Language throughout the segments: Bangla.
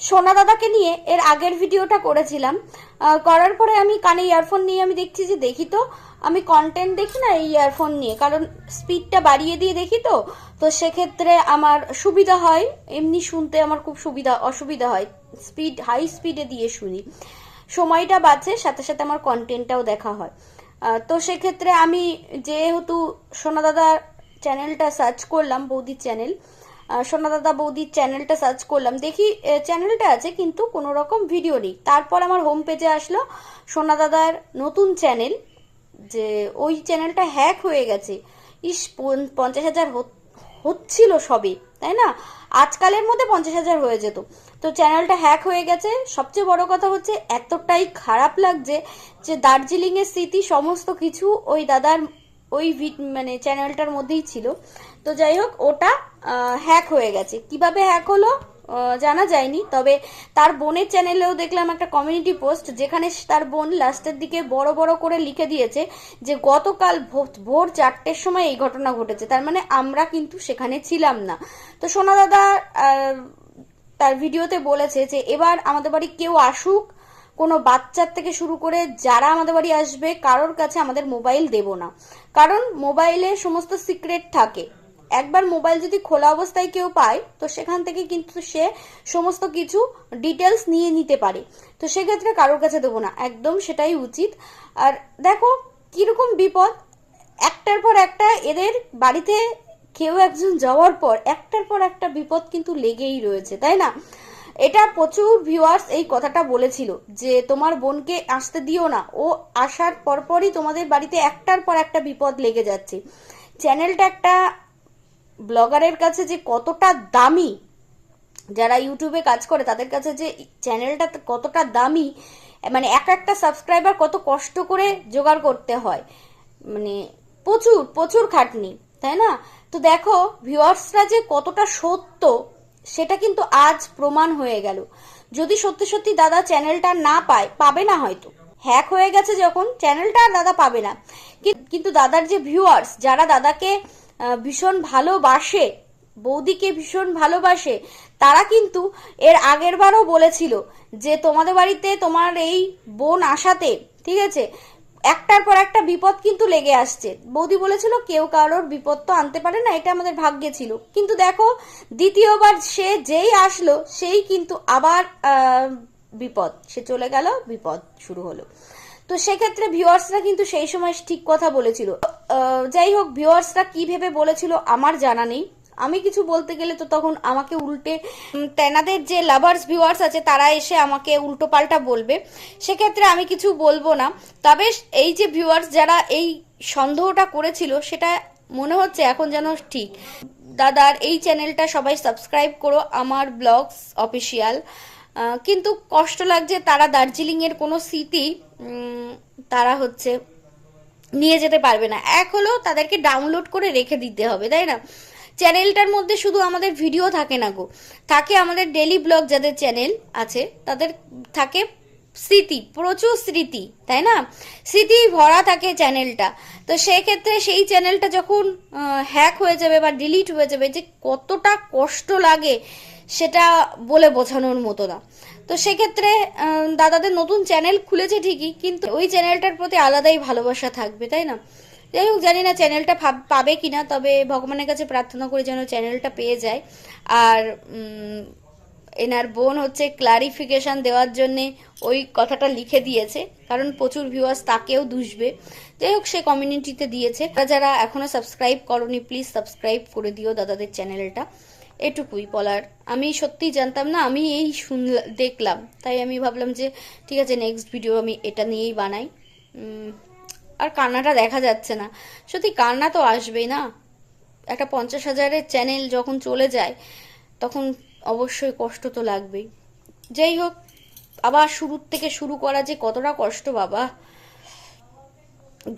সোনা দাদাকে নিয়ে এর আগের ভিডিওটা করেছিলাম। করার পরে আমি কানে ইয়ারফোন নিয়ে আমি দেখছি যে, দেখি তো, আমি কন্টেন্ট দেখি না এই ইয়ারফোন নিয়ে, কারণ স্পিডটা বাড়িয়ে দিয়ে দেখি তো তো সেক্ষেত্রে আমার সুবিধা হয়, এমনি শুনতে আমার খুব সুবিধা, অসুবিধা হয় স্পিড হাই স্পিডে দিয়ে শুনি। সময়টা বাঁচে, সাথে সাথে আমার কন্টেন্টটাও দেখা হয়। তো সেক্ষেত্রে আমি যেহেতু সোনা দাদার চ্যানেলটা সার্চ করলাম, বৌদির চ্যানেল সোনা দাদা বৌদির চ্যানেলটা সার্চ করলাম। দেখি চ্যানেলটা আছে, কিন্তু কোনো রকম ভিডিও নেই। তারপর আমার হোম পেজে আসলো সোনা দাদার নতুন চ্যানেল যে ওই চ্যানেলটা হ্যাক হয়ে গেছে। ইস পঞ্চাশ হাজার হচ্ছিল সবে, তাই না? আজকালের মধ্যে পঞ্চাশ হাজার হয়ে যেত। তো চ্যানেলটা হ্যাক হয়ে গেছে। সবচেয়ে বড় কথা হচ্ছে, এতটাই খারাপ লাগছে যে দার্জিলিং এর স্মৃতি সমস্ত কিছু ওই দাদার ওই মানে চ্যানেলটার মধ্যেই ছিল। তো যাই হোক, ওটা হ্যাক হয়ে গেছে। কীভাবে হ্যাক হলো? জানা যায়নি। তবে তার বোনের চ্যানেলেও দেখলাম একটা কমিউনিটি পোস্ট যেখানে তার বোন লাস্টের দিকে বড় বড় করে লিখে দিয়েছে যে, গতকাল ভোর চারটের সময় এই ঘটনা ঘটেছে। তার মানে আমরা কিন্তু সেখানে ছিলাম না। তো সোনা দাদা তার ভিডিওতে বলেছে যে, এবার আমাদের বাড়ি কেউ আসুক, কোনো বাচ্চার থেকে শুরু করে যারা আমাদের বাড়ি আসবে, কারোর কাছে আমাদের মোবাইল দেব না। কারণ মোবাইলে সমস্ত সিক্রেট থাকে। একবার মোবাইল যদি খোলা অবস্থায় কেউ পায়, তো সেখান থেকে কিন্তু সে সমস্ত কিছু ডিটেলস নিয়ে নিতে পারে। তো সেক্ষেত্রে কারোর কাছে দেবো না। একদম সেটাই উচিত। আর দেখো, কীরকম বিপদ? একটার পর একটা এদের বাড়িতে কেউ একজন যাওয়ার পর একটার পর একটা বিপদ কিন্তু লেগেই রয়েছে, তাই না? এটা প্রচুর ভিউয়ার্স এই কথাটা বলেছিল যে, তোমার বোনকে আসতে দিও না। ও আসার পরপরই তোমাদের বাড়িতে একটার পর একটা বিপদ লেগে যাচ্ছে। চ্যানেলটা একটা ব্লগারের কাছে যে কতটা দামি, যারা ইউটিউবে কাজ করে, তাদের কাছে যে চ্যানেলটা কতটা দামি মানে এক একটা সাবস্ক্রাইবার কত কষ্ট করে জোগাড় করতে হয়। মানে প্রচুর প্রচুর খাটনি, তাই না? তো দেখো, ভিউয়ার্সরা যে কতটা সত্য, সেটা কিন্তু আজ প্রমাণ হয়ে গেল। যদি সত্যি সত্যি দাদা চ্যানেলটা না পায়, পাবে না হয়তো। হ্যাক হয়ে গেছে যখন, চ্যানেলটা আর দাদা পাবে না। কিন্তু দাদার যে ভিউয়ার্স, যারা দাদাকে ভীষণ ভালোবাসে, বৌদিকে ভীষণ ভালোবাসে, তারা কিন্তু এর আগের বারও বলেছিল যে তোমাদের বাড়িতে তোমার এই বোন আসাতে, ঠিক আছে, একটার পর একটা বিপদ কিন্তু লেগে আসছে। বৌদি বলেছিল, কেউ কারোর বিপদ তো আনতে পারে না, এটা আমাদের ভাগ্যে ছিল। কিন্তু দেখো, দ্বিতীয়বার সে যেই আসলো, সেই কিন্তু আবার বিপদ, সে চলে গেল, বিপদ শুরু হলো। তো সেক্ষেত্রে ভিউয়ার্সরা কিন্তু সেই সময় ঠিক কথা বলেছিল। যাই হোক, ভিউয়ার্সরা কি ভেবে বলেছিল আমার জানা নেই। আমি কিছু বলতে গেলে তো তখন আমাকে উল্টে তেনাদের যে লাভার্স ভিউয়ার্স আছে, তারা এসে আমাকে উল্টো পাল্টা বলবে। সেক্ষেত্রে আমি কিছু বলব না। তবে এই যে ভিউয়ার্স যারা এই সন্দেহটা করেছিল, সেটা মনে হচ্ছে এখন যেন ঠিক। দাদার এই চ্যানেলটা সবাই সাবস্ক্রাইব করো, আমার ব্লগস অফিসিয়াল কিন্তু কষ্ট লাগছে তারা দার্জিলিংয়ের কোনো স্মৃতি তারা হচ্ছে নিয়ে যেতে পারবে না। এক হলো তাদেরকে ডাউনলোড করে রেখে দিতে হবে, তাই না? চ্যানেলটার মধ্যে শুধু আমাদের ভিডিও থাকে না গো। থাকে আমাদের ডেলি ব্লগ যাদের চ্যানেল আছে, তাদের থাকে স্মৃতি, প্রচুর স্মৃতি, তাই না? স্মৃতি ভরা থাকে চ্যানেলটা তো সেক্ষেত্রে সেই চ্যানেলটা যখন হ্যাক হয়ে যাবে বা ডিলিট হয়ে যাবে যে কতটা কষ্ট লাগে সেটা বলে বোঝানোর মতো না। তো সেক্ষেত্রে দাদাদের নতুন চ্যানেল খুলেছে ঠিকই, কিন্তু ওই চ্যানেলটার প্রতি আলাদাই ভালোবাসা থাকবে, তাই না? যাই হোক, জানি না চ্যানেলটা পাবে কিনা, তবে ভগবানের কাছে প্রার্থনা করি যেন চ্যানেলটা পেয়ে যায়। আর এনার বোন হচ্ছে ক্লারিফিকেশন দেওয়ার জন্যে ওই কথাটা লিখে দিয়েছে, কারণ প্রচুর ভিউয়ার্স তাকেও দুষবে। যাই হোক, সে কমিউনিটিতে দিয়েছে। যারা যারা এখনও সাবস্ক্রাইব করনি প্লিজ সাবস্ক্রাইব করে দিও দাদাদের চ্যানেলটা এটুকুই বলার। আমি সত্যিই জানতাম না, আমি এই শুনলাম দেখলাম। তাই আমি ভাবলাম যে, ঠিক আছে নেক্সট ভিডিও আমি এটা নিয়েই বানাই। আর কান্নাটা দেখা যাচ্ছে না। সত্যি কান্না তো আসবেই না। একটা পঞ্চাশ হাজারের চ্যানেল যখন চলে যায়, তখন অবশ্যই কষ্ট তো লাগবেই। যাই হোক, আবার শুরুর থেকে শুরু করা যে কতটা কষ্ট, বাবা।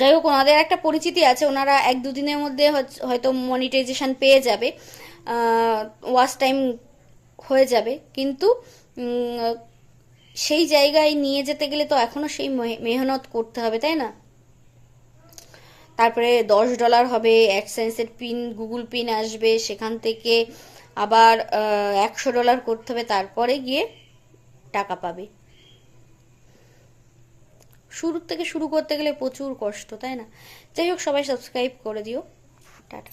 যাই হোক, ওনাদের একটা পরিচিতি আছে। ওনারা এক দুদিনের মধ্যে হয়তো মনিটাইজেশন পেয়ে যাবে। ওয়াচ টাইম হয়ে যাবে। কিন্তু সেই জায়গায় নিয়ে যেতে গেলে তো এখনও সেই মেহনত করতে হবে, তাই না? তারপরে দশ ডলার হবে অ্যাডসেন্সের পিন গুগল পিন আসবে, সেখান থেকে আবার একশো ডলার করতে হবে, তারপরে গিয়ে টাকা পাবে। শুরুর থেকে শুরু করতে গেলে প্রচুর কষ্ট, তাই না? যাই হোক, সবাই সাবস্ক্রাইব করে দিও। টাটা।